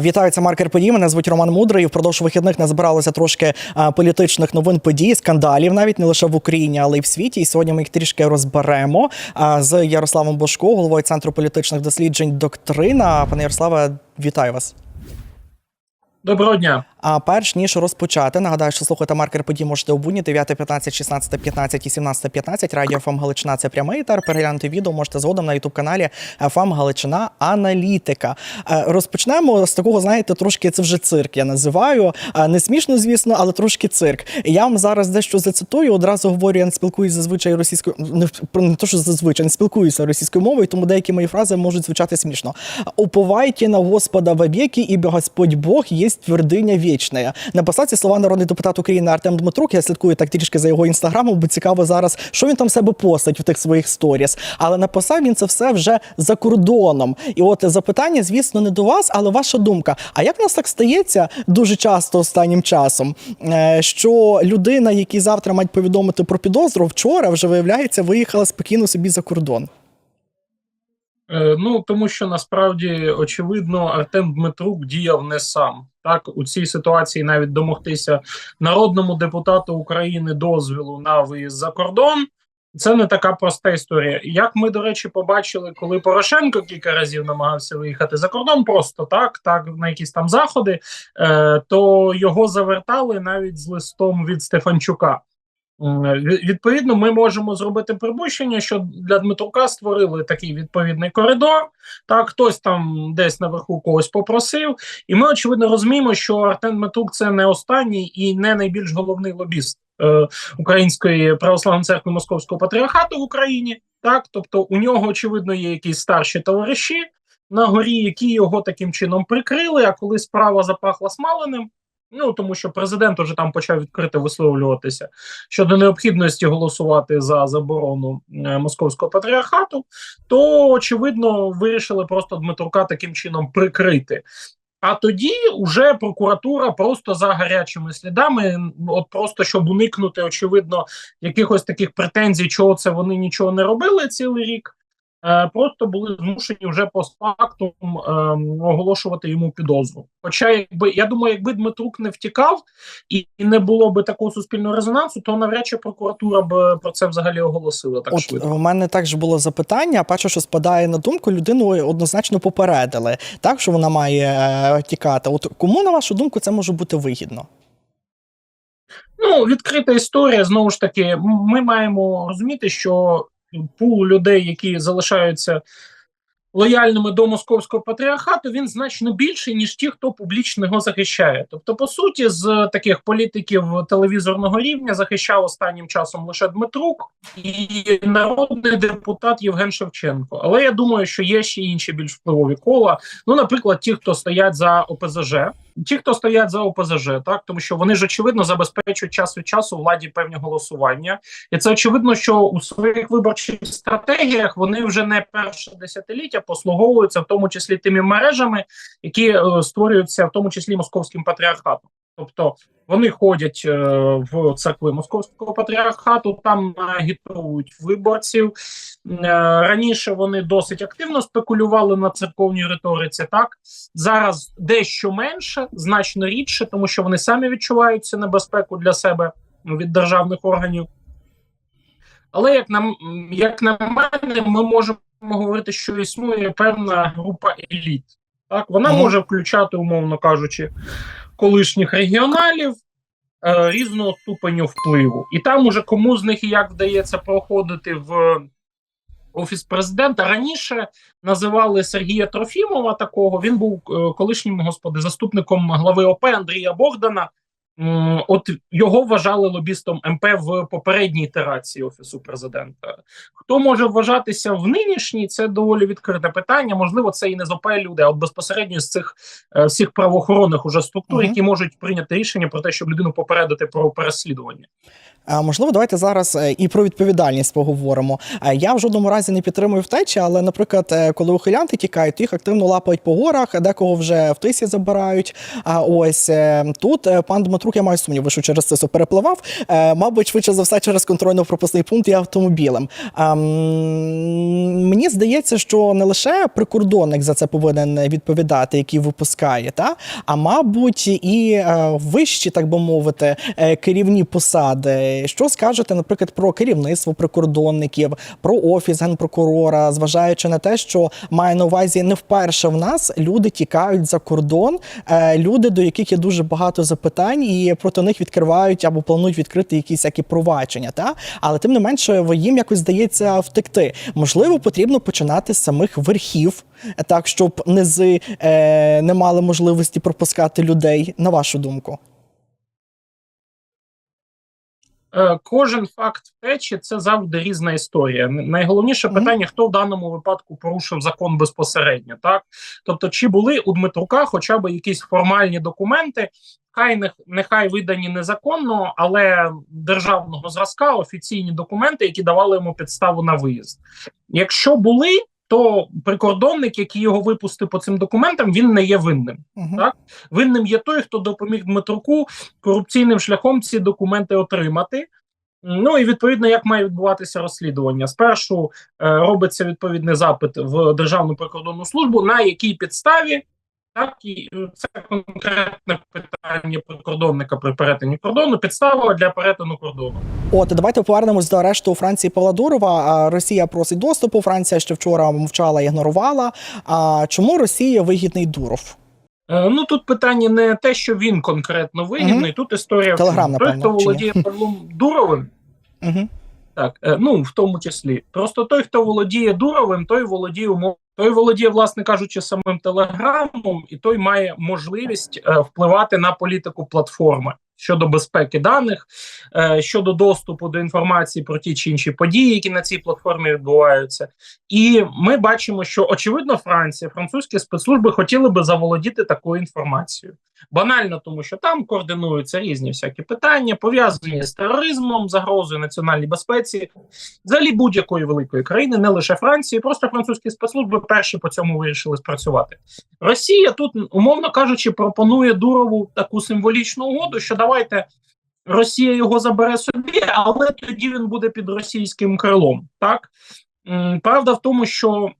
Вітаю, це маркер подій. Мене звуть Роман Мудрий. Впродовж вихідних не збиралося трошки політичних новин подій, скандалів, навіть не лише в Україні, але й в світі. І сьогодні ми їх трішки розберемо з Ярославом Бошко, головою центру політичних досліджень Доктрина. Пане Ярославе, вітаю вас. Доброго дня. А перш ніж розпочати, нагадаю, що слухати маркер подій можете у будні 9, 15, 16, 15 і 17, 15. Радіо ФМ Галичина це прямий етер. Переглянути відео можете згодом на ютуб каналі ФМ Галичина Аналітика. Е, Розпочнемо з такого, знаєте, трошки це вже цирк. Я називаю Е, не смішно, звісно, але трошки цирк. Я вам зараз дещо зацитую. Одразу говорю, я не спілкуюся зазвичай російською не, то, що зазвичай не спілкуюся російською мовою, тому деякі мої фрази можуть звучати смішно. Уповайте на Господа вовеки, ибо Господь Бог є твердиня вічна. Написав ці слова народний депутат України Артем Дмитрук. Я слідкую так трішки за його інстаграмом, бо цікаво зараз, що він там себе постить в тих своїх сторіс. Але написав він це все вже за кордоном. І от запитання, звісно, не до вас, але ваша думка. А як в нас так стається дуже часто останнім часом, е, що людина, якій завтра мають повідомити про підозру, вчора вже виявляється, виїхала спокійно собі за кордон. Е, Ну тому що насправді очевидно Артем Дмитрук діяв не сам. Так у цій ситуації навіть домогтися народному депутату України дозвілу на виїзд за кордон. Це не така проста історія. Як ми, до речі, побачили, коли Порошенко кілька разів намагався виїхати за кордон, просто так, так на якісь там заходи, е, то його завертали навіть з листом від Стефанчука. Відповідно, ми можемо зробити припущення, що для Дмитрука створили такий відповідний коридор. Так, хтось там десь наверху когось попросив, і ми очевидно розуміємо, що Артем Дмитрук це не останній і не найбільш головний лобіст е, Української православної церкви Московського патріархату в Україні. Так, тобто у нього очевидно є якісь старші товариші на горі, які його таким чином прикрили. А коли справа запахла смаленим. Ну тому що президент уже там почав відкрито висловлюватися щодо необхідності голосувати за заборону е, московського патріархату, то очевидно вирішили просто Дмитрука таким чином прикрити. А тоді вже прокуратура просто за гарячими слідами, от просто щоб уникнути, очевидно, якихось таких претензій, чого це вони нічого не робили цілий рік. Е, Просто були змушені вже постфактум ем, оголошувати йому підозру. Хоча, якби я думаю, якби Дмитрук не втікав і і не було би такого суспільного резонансу, то навряд чи прокуратура б про це взагалі оголосила так От швидко. у мене також було запитання. Перше, що спадає на думку, людину однозначно попередили, так що вона має е, тікати. От кому на вашу думку це може бути вигідно? Ну, відкрита історія. Знову ж таки, ми маємо розуміти, що пул людей, які залишаються лояльними до московського патріархату, він значно більший, ніж ті, хто публічно його захищає. Тобто, по суті, з таких політиків телевізорного рівня захищав останнім часом лише Дмитрук і народний депутат Євген Шевченко. Але я думаю, що є ще інші більш впливові кола. Ну, наприклад, ті, хто стоять за ОПЗЖ. Ті, хто стоять за ОПЗЖ, так тому що вони ж очевидно забезпечують час від часу владі певні голосування, і це очевидно, що у своїх виборчих стратегіях вони вже не перше десятиліття послуговуються, в тому числі тими мережами, які е, створюються в тому числі московським патріархатом. Тобто вони ходять е, в церкви московського патріархату, там агітують виборців. Е, раніше вони досить активно спекулювали на церковній риториці. Так зараз дещо менше, значно рідше, тому що вони самі відчувають цю небезпеку для себе від державних органів. Але як на, як на мене, ми можемо говорити, що існує певна група еліт. Так, вона може включати, умовно кажучи, колишніх регіоналів е, різного ступеню впливу. І там уже кому з них і як вдається проходити в офіс президента. Раніше називали Сергія Трофімова такого. Він був е, колишнім господи заступником глави ОП Андрія Богдана. От його вважали лобістом МП в попередній ітерації офісу президента. Хто може вважатися в нинішній? Це доволі відкрите питання. Можливо, це і не з ОП люди, а от безпосередньо з цих е, всіх правоохоронних уже структур, Мгм. які можуть прийняти рішення про те, щоб людину попередити про переслідування. Можливо, давайте зараз е, і про відповідальність поговоримо. Е, Я в жодному разі не підтримую втечі, але, наприклад, е, коли ухилянти тікають, їх активно лапають по горах, декого вже в тисі забирають. А ось тут пан Дмитрук, я маю сумніви, що через це перепливав. Мабуть, швидше за все, через контрольно-пропускний пункт і автомобілем. Мені здається, що не лише прикордонник за це повинен відповідати, який випускає, та а мабуть, і вищі, так би мовити, керівні посади. Що скажете, наприклад, про керівництво прикордонників, про офіс генпрокурора, зважаючи на те, що має на увазі не вперше в нас люди тікають за кордон, е, люди, до яких є дуже багато запитань, і проти них відкривають або планують відкрити якісь всякі провадження. Та але тим не менше їм якось здається втекти. Можливо, потрібно починати з самих верхів, так щоб низи е, не мали можливості пропускати людей. На вашу думку. Кожен факт втечі це завжди різна історія. Найголовніше питання, хто в даному випадку порушив закон безпосередньо, так тобто, чи були у Дмитрука хоча б якісь формальні документи, хай не, нехай видані незаконно, але державного зразка, офіційні документи, які давали йому підставу на виїзд. Якщо були, то прикордонник, який його випустив по цим документам, він не є винним. Угу. Так. Винним є той, хто допоміг Дмитруку корупційним шляхом ці документи отримати. Ну і відповідно, як має відбуватися розслідування. Спершу е, робиться відповідний запит в Державну прикордонну службу, на якій підставі, так і е, це конкретне питання прикордонника при перетині кордону, підстава для перетину кордону. От давайте повернемось до арешту у Франції Павла Дурова. Росія просить доступу. Франція ще вчора мовчала, ігнорувала. А чому Росії вигідний Дуров? Е, Ну тут питання не те, що він конкретно вигідний. Тут історія Телеграм, чому. той, хто володіє Павлом Дуровим. Угу. Так, е, ну в тому числі. Просто той, хто володіє дуровим, той володіє умов. Той володіє, власне кажучи, самим телеграмом, і той має можливість е, впливати на політику платформи щодо безпеки даних, е, щодо доступу до інформації про ті чи інші події, які на цій платформі відбуваються. І ми бачимо, що очевидно, Франція, французькі спецслужби хотіли би заволодіти такою інформацією. Банально, тому що там координуються різні всякі питання, пов'язані з тероризмом, загрозою національній безпеці, взагалі будь-якої великої країни, не лише Франції, просто французькі спецслужби перші по цьому вирішили спрацювати. Росія тут, умовно кажучи, пропонує Дурову таку символічну угоду, що давайте. Росія його забере собі, але тоді він буде під російським крилом. Так правда в тому, що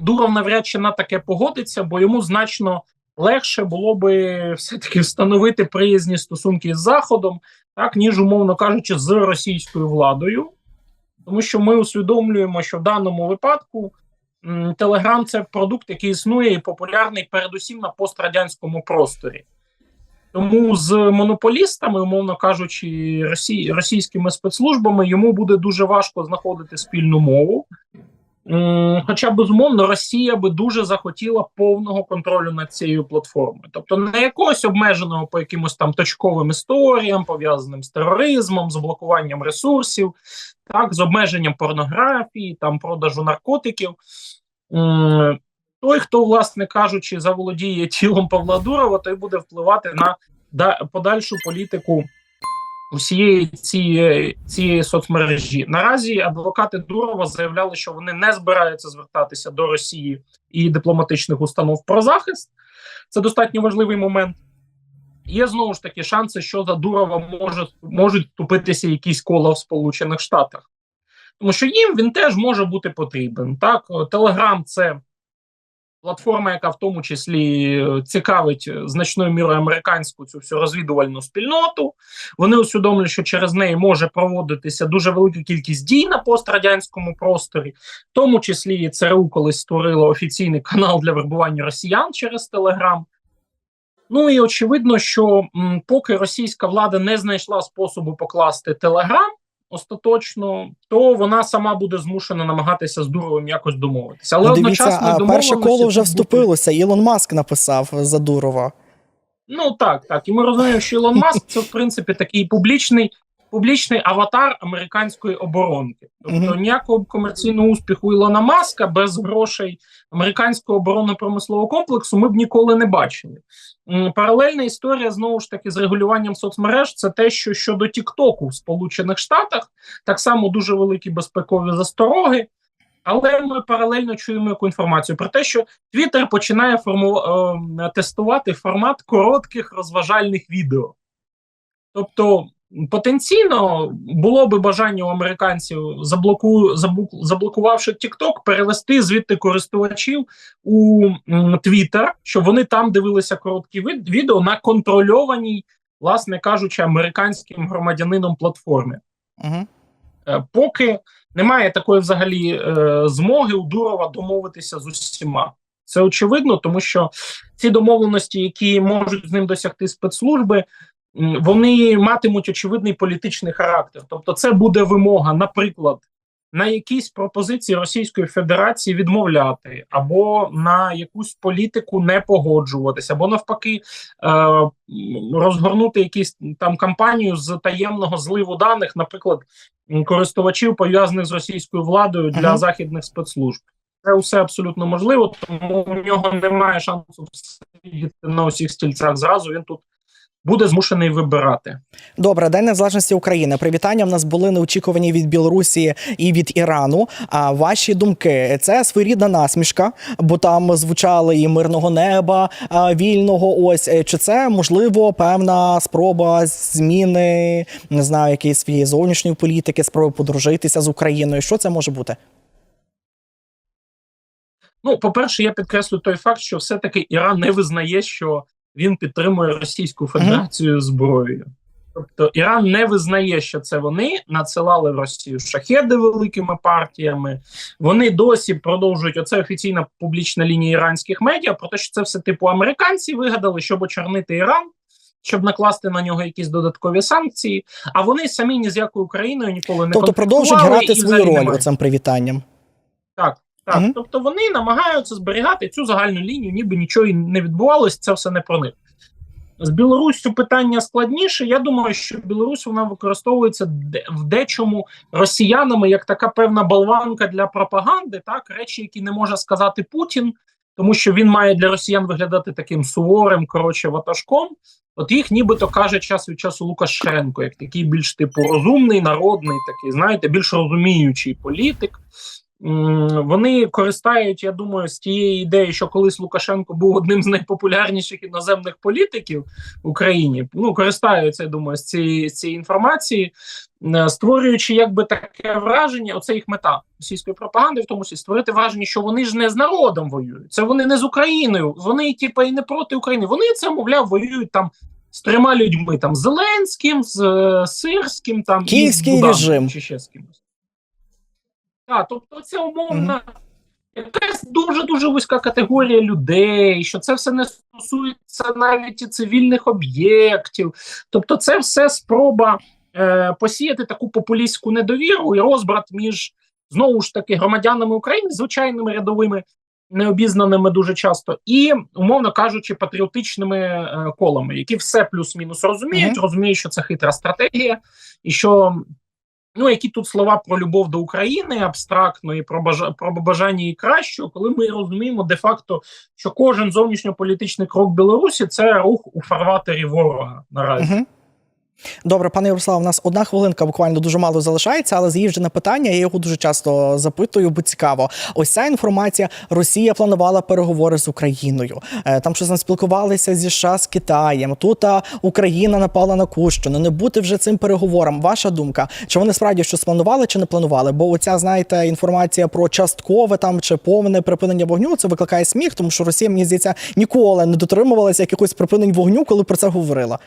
Дуров навряд чи на таке погодиться, бо йому значно легше було би все-таки встановити приязні стосунки з Заходом, так ніж, умовно кажучи, з російською владою. Тому що ми усвідомлюємо, що в даному випадку Телеграм це продукт, який існує і популярний передусім на пострадянському просторі. Тому з монополістами, умовно кажучи, росі... російськими спецслужбами йому буде дуже важко знаходити спільну мову. Хоча, безумовно, Росія би дуже захотіла повного контролю над цією платформою, тобто не якогось обмеженого по якимось там точковим історіям, пов'язаним з тероризмом, з блокуванням ресурсів, так, з обмеженням порнографії, там продажу наркотиків. Той, хто, власне кажучи, заволодіє тілом Павла Дурова, той буде впливати на да- подальшу політику усієї цієї, цієї соцмережі. Наразі адвокати Дурова заявляли, що вони не збираються звертатися до Росії і дипломатичних установ про захист. Це достатньо важливий момент. Є знову ж таки шанси, що за Дурова може, можуть вступитися якісь кола в Сполучених Штатах. Тому що їм він теж може бути потрібен. Так, Телеграм це платформа, яка в тому числі е, цікавить е, значною мірою американську цю всю розвідувальну спільноту. Вони усвідомлюють, що через неї може проводитися дуже велика кількість дій на пострадянському просторі, в тому числі ЦРУ колись створило офіційний канал для вербування росіян через Телеграм. Ну і очевидно, що м, поки російська влада не знайшла способу покласти Телеграм остаточно, то вона сама буде змушена намагатися з Дуровим якось домовитися. Але Дивіться, одночасно а перше коло вже вступилося. Ілон Маск написав за Дурова. Ну так, так. І ми розуміємо, що Ілон Маск це в принципі такий публічний публічний аватар американської оборонки. Тобто ніякого комерційного успіху Ілона Маска без грошей американського оборонно-промислового комплексу ми б ніколи не бачили. Паралельна історія знову ж таки з регулюванням соцмереж. Це те, що щодо Тіктоку в Сполучених Штатах так само дуже великі безпекові застороги. Але ми паралельно чуємо яку інформацію про те, що Twitter починає форму... е, тестувати формат коротких розважальних відео. Тобто, потенційно було би бажання у американців, заблоку... заблоку... заблокувавши TikTok, перевести звідти користувачів у Twitter, щоб вони там дивилися короткі від... відео на контрольованій, власне кажучи, американським громадянином платформі. Угу. Поки немає такої взагалі е, змоги у Дурова домовитися з усіма. Це очевидно, тому що ці домовленості, які можуть з ним досягти спецслужби, вони матимуть очевидний політичний характер. Тобто, це буде вимога, наприклад, на якісь пропозиції Російської Федерації відмовляти, або на якусь політику не погоджуватися, або навпаки, е, розгорнути якісь там кампанію з таємного зливу даних, наприклад, користувачів пов'язаних з російською владою для Ага. західних спецслужб. Це все абсолютно можливо, тому у нього немає шансу сидіти на усіх стільцях зразу. Він тут буде змушений вибирати. Добре, День Незалежності України. Привітання в нас були неочікувані від Білорусі і від Ірану. А ваші думки це своєрідна насмішка, бо там звучали і мирного неба вільного. Ось Е, чи це можливо певна спроба зміни не знаю, якоїсь своєї зовнішньої політики, спроби подружитися з Україною? Що це може бути? Ну, по-перше, я підкреслю той факт, що все-таки Іран не визнає, що він підтримує Російську Федерацію зброєю. Тобто Іран не визнає, що це вони надсилали в Росію шахеди великими партіями. Вони досі продовжують оце офіційна публічна лінія іранських медіа, про те, що це все типу американці вигадали, щоб очорнити Іран, щоб накласти на нього якісь додаткові санкції. А вони самі ні з якою Україною ніколи не Тобто продовжують грати свою роль оцим привітанням. Так, так. Мгм. Тобто вони намагаються зберігати цю загальну лінію, ніби нічого і не відбувалося, це все не про них. З Білоруссю питання складніше. Я думаю, що Білорусь вона використовується в дечому росіянами як така певна болванка для пропаганди, так речі, які не може сказати Путін, тому що він має для росіян виглядати таким суворим, коротше, ватажком. От їх нібито каже час від часу Лукашенко, як такий більш типу розумний, народний, такий, знаєте, більш розуміючий політик. Вони користають, я думаю, з тієї ідеї, що колись Лукашенко був одним з найпопулярніших іноземних політиків в Україні. Ну користаються, я думаю, з цієї, з цієї інформації, е, створюючи якби таке враження, оце їх мета російської пропаганди, в тому числі створити враження, що вони ж не з народом воюють. Це вони не з Україною. Вони, типу, і не проти України. Вони це, мовляв, воюють там. З трьома людьми там Зеленським, з е, Сирським, там Київський і з Буданом, режим. чи ще з кимось. Тобто це умовна якась дуже дуже вузька категорія людей, що це все не стосується навіть і цивільних об'єктів. Тобто, це все спроба е, посіяти таку популістську недовіру і розбрат між знову ж таки громадянами України, звичайними рядовими, необізнаними дуже часто, і, умовно кажучи, патріотичними е, колами, які все плюс-мінус розуміють, Мгм. розуміють, що це хитра стратегія, і що Ну, які тут слова про любов до України абстрактно і про бажа бажання і кращого, коли ми розуміємо де-факто, що кожен зовнішньополітичний крок Білорусі це рух у фарватері ворога наразі. Угу. Добре, пане Ярослав, у нас одна хвилинка буквально дуже мало залишається, але заїжджене питання. Я його дуже часто запитую, бо цікаво. Ось ця інформація: Росія планувала переговори з Україною. Е, Там щось спілкувалися зі США з Китаєм. Тут Україна напала на Кущину. Не бути вже цим переговорам. Ваша думка, чи вони справді щось планували, чи не планували? Бо оця, знаєте, інформація про часткове там чи повне припинення вогню це викликає сміх, тому що Росія, мені здається, ніколи не дотримувалася якихось припинень вогню, коли про це говорила.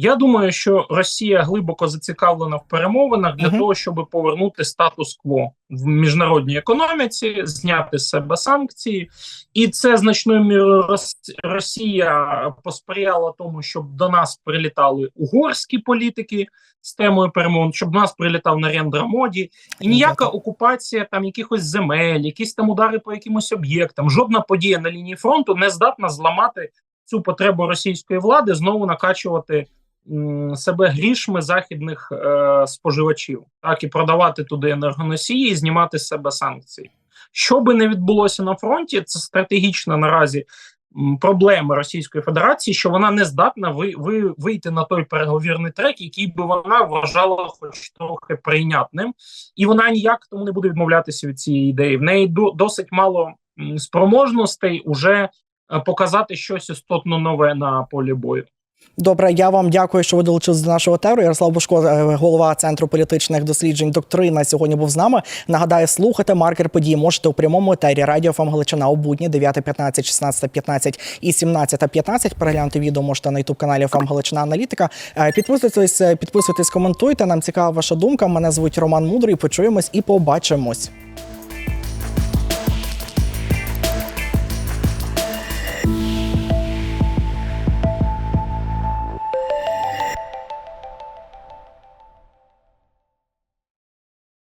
Я думаю, що Росія глибоко зацікавлена в перемовинах для Мгм. того, щоб повернути статус-кво в міжнародній економіці, зняти з себе санкції, і це значною мірою Рос- Росія посприяла тому, щоб до нас прилітали угорські політики з темою перемовин, щоб до нас прилітав Нарендра Моді, і ніяка окупація там якихось земель, якісь там удари по якимось об'єктам, жодна подія на лінії фронту не здатна зламати цю потребу російської влади знову накачувати себе грішми західних е, споживачів, так і продавати туди енергоносії, і знімати з себе санкції. Що би не відбулося на фронті, це стратегічна наразі проблема Російської Федерації, що вона не здатна ви, ви, вийти на той переговірний трек, який би вона вважала хоч трохи прийнятним, і вона ніяк тому не буде відмовлятися від цієї ідеї. В неї до, досить мало спроможностей уже е, показати щось істотно нове на полі бою. Добре, я вам дякую, що ви долучились до нашого теру. Ярослав Бушко, е, голова центру політичних досліджень доктрина, сьогодні був з нами. Нагадаю, слухати маркер події можете у прямому етері Радіо ФМ Галичина у будні 9.15, 16.15 і 17.15. Переглянути відео можете на ютуб каналі ФМ Галичина Аналітика. Е, Підписуйтесь, е, підписуйтесь, коментуйте. Нам цікава ваша думка. Мене звуть Роман Мудрий. Почуємось і побачимось.